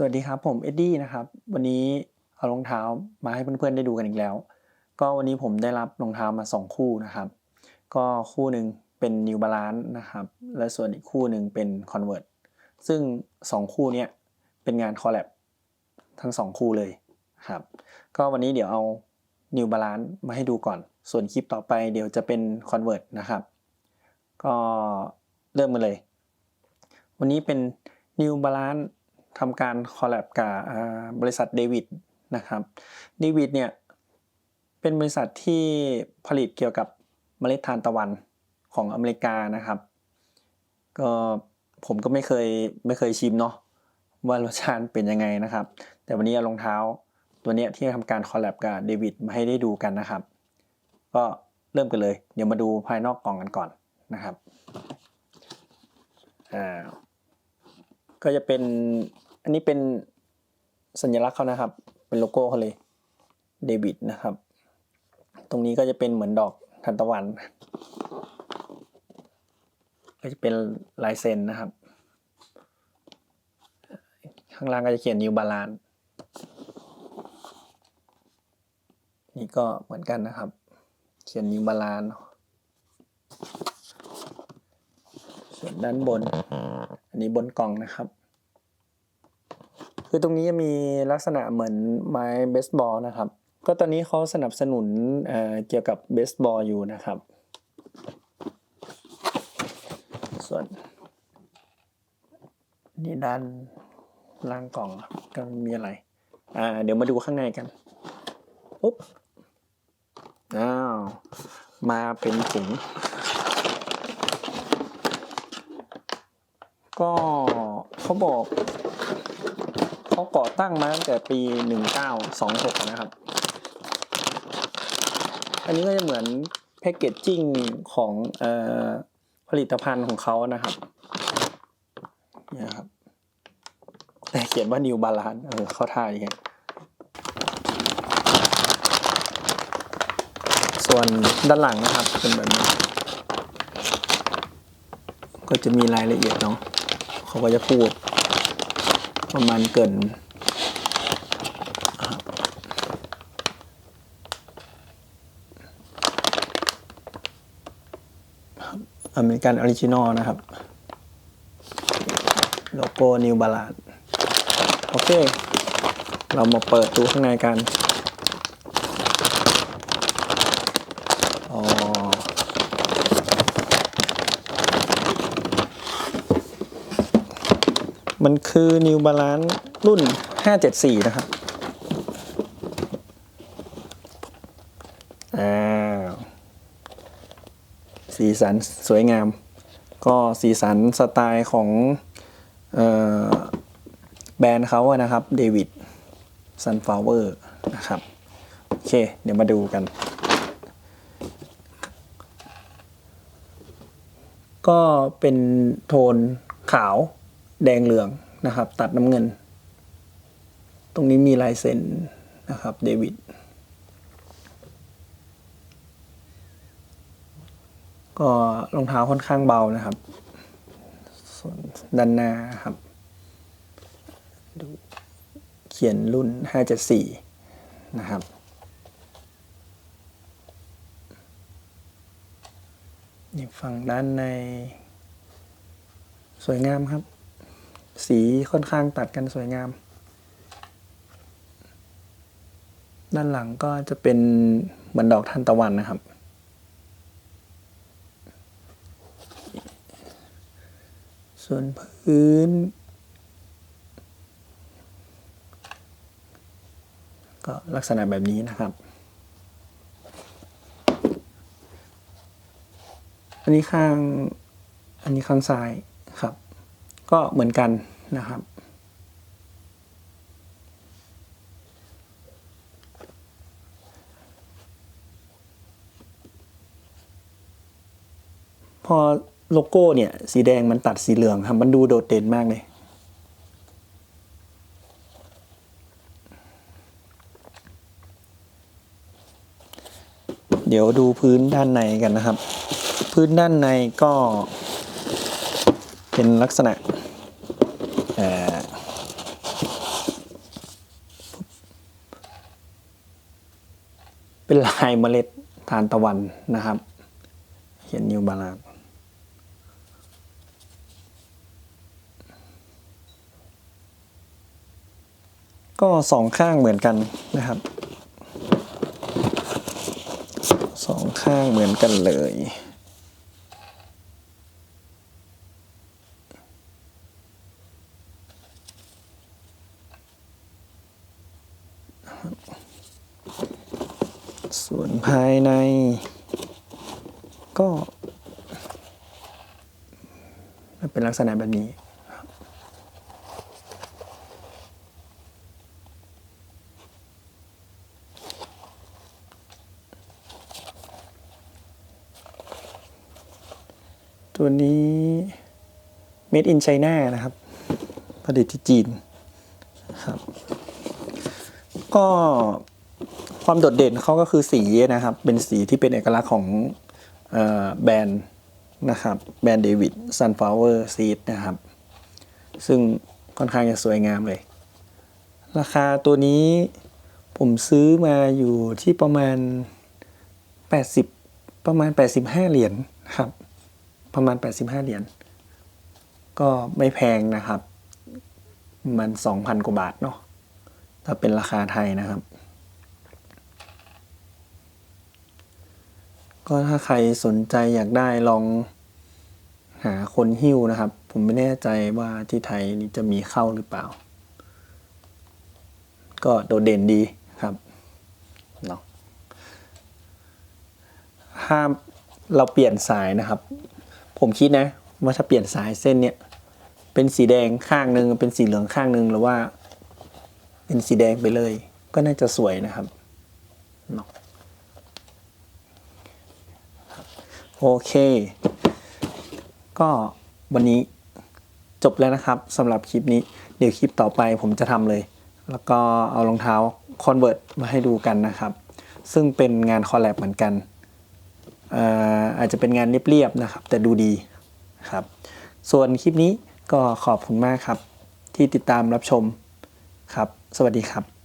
สวัสดีครับผมเอ็ดดี้นะครับวันนี้เอารองเท้ามาให้เพื่อนๆได้ดูกันอีกแล้ว ก็วันนี้ผมได้รับรองเท้ามา 2 คู่นะครับ ก็คู่หนึ่งเป็น New Balance นะครับ และส่วนอีกคู่หนึ่งเป็น Convert ซึ่ง 2 คู่นี้เป็นงานคอลแลบทั้ง 2 คู่เลยครับ ก็วันนี้เดี๋ยวเอา New Balance มาให้ดูก่อน ส่วนคลิปต่อไปเดี๋ยวจะเป็น Convert นะครับ ก็เริ่มกันเลย วันนี้เป็น New Balance ทำการคอลแลบกับบริษัทเดวิดนะครับเดวิดเนี่ยเป็นบริษัทที่ผลิตเกี่ยวกับเมล็ดทานตะวันของอเมริกานะครับ ก็ผมก็ไม่เคยไม่เคยชิมเนาะว่ารสชาติเป็นยังไงนะครับ แต่วันนี้เอารองเท้าตัวเนี้ยที่ทำการคอลแลบกับเดวิดมาให้ได้ดูกันนะครับ ก็เริ่มกันเลย เดี๋ยวมาดูภายนอกกล่องกันก่อนนะครับอ่า ก็จะเป็น อันนี้เป็นสัญลักษณ์เขานะครับ เป็นโลโก้เขาเลยเดบิตนะครับ ตรงนี้ก็จะเป็นเหมือนดอกทานตะวัน ก็จะเป็นลายเซ็นนะครับ ข้างล่างก็จะเขียน New Balance นี่ก็เหมือนกันนะครับ เขียน New Balance ส่วนด้านบน นนี้บนกล่องนะครับ คือตรงนี้จะมีลักษณะเหมือนไม้เบสบอลนะครับ ก็ตอนนี้เขาสนับสนุนเเกี่ยวกับเบสบอลอยู่นะครับ ส่วนนี่ด้านล่างกล่องก็มีอะไร อ่า เดี๋ยวมาดูข้างในกันปุ๊บอ้าว มาเป็นถุง ก็เขาบอกเขาก่อตั้งมาตั้งแต่ปี 1926 นะครับ อันนี้ก็จะเหมือนแพคเกจจิ้งของออผลิตภัณฑ์ของเขานะครับเนี่ยครับ แต่เขียนว่า New Balance เออเขาท่าอย่างเงี้ยส่วนด้านหลังนะครับเป็นแบบนี้ก็จะมีรายละเอียดเนาะ เขาก็จะพูด ประมาณเกินอเมริกันออริจินอลนะครับ โลโก้นิวบาลานโอเค เรามาเปิดดูข้างในกัน มันคือ New Balance รุ่น 574 นะครับอ้าวสีสันสวยงาม ก็สีสันสไตล์ของออแบรนด์เขาอะนะครับเดวิดซันฟลาวเวอร์นะครับ โอเค เดี๋ยวมาดูกัน ก็เป็นโทนขาว แดงเหลืองนะครับ ตัดน้ำเงิน ตรงนี้มีลายเซ็นนะครับเดวิดก็รองเท้าค่อนข้างเบานะครับ ส่วนด้านหน้าครับดูเขียนรุ่น 574 นะครับ นี่ฝั่งด้านใน สวยงามครับ สีค่อนข้างตัดกันสวยงาม ด้านหลังก็จะเป็นเหมือนดอกทานตะวันนะครับ ส่วนพื้น ก็ลักษณะแบบนี้นะครับ อันนี้ข้าง อันนี้ข้างซ้ายครับ ก็เหมือนกันนะครับพอโลโก้เนี่ย สีแดงมันตัดสีเหลืองครับ มันดูโดดเด่นมากเลย เดี๋ยวดูพื้นด้านในกันนะครับ พื้นด้านในก็ เป็นลักษณะเป็นลายเมล็ดทานตะวันนะครับ เขียนนิวบาลานก็สองข้างเหมือนกันนะครับสองข้างเหมือนกันเลย ส่วนภายใน ก็เป็นลักษณะแบบนี้ตัวนี้ made in China นะครับ ผลิตที่จีนครับ ก็ ความโดดเด่นเขาก็คือสีนะครับ เป็นสีที่เป็นเอกลักษณ์ของอแบรนด์นะครับ แบรนด์เดวิด Sunflower Seed นะครับ ซึ่งค่อนข้างจะสวยงามเลย ราคาตัวนี้ผมซื้อมาอยู่ที่ประมาณ 80 ประมาณ 85 เหรียญครับ ประมาณ 85 เหรียญก็ไม่แพงนะครับ มัน 2,000 กว่าบาทเนาะถ้าเป็นราคาไทยนะครับ ก็ถ้าใครสนใจอยากได้ลองหาคนหิ้วนะครับ ผมไม่แน่ใจว่าที่ไทยนี่จะมีเข้าหรือเปล่า ก็โดดเด่นดีครับเนาะถ้าเราเปลี่ยนสายนะครับ ผมคิดนะ ว่าถ้าเปลี่ยนสายเส้นเนี่ยเป็นสีแดงข้างหนึ่งเป็นสีเหลืองข้างหนึ่งหรือว่า เป็นสีแดงไปเลย ก็น่าจะสวยนะครับเนาะ โอเค ก็วันนี้จบแล้วนะครับสำหรับคลิปนี้ เดี๋ยวคลิปต่อไปผมจะทำเลย แล้วก็เอารองเท้า Convert มาให้ดูกันนะครับ ซึ่งเป็นงานคอลแลบเหมือนกันอ่ออาจจะเป็นงานเรียบๆนะครับ แต่ดูดีครับ ส่วนคลิปนี้ก็ขอบคุณมากครับ ที่ติดตามรับชมครับ สวัสดีครับ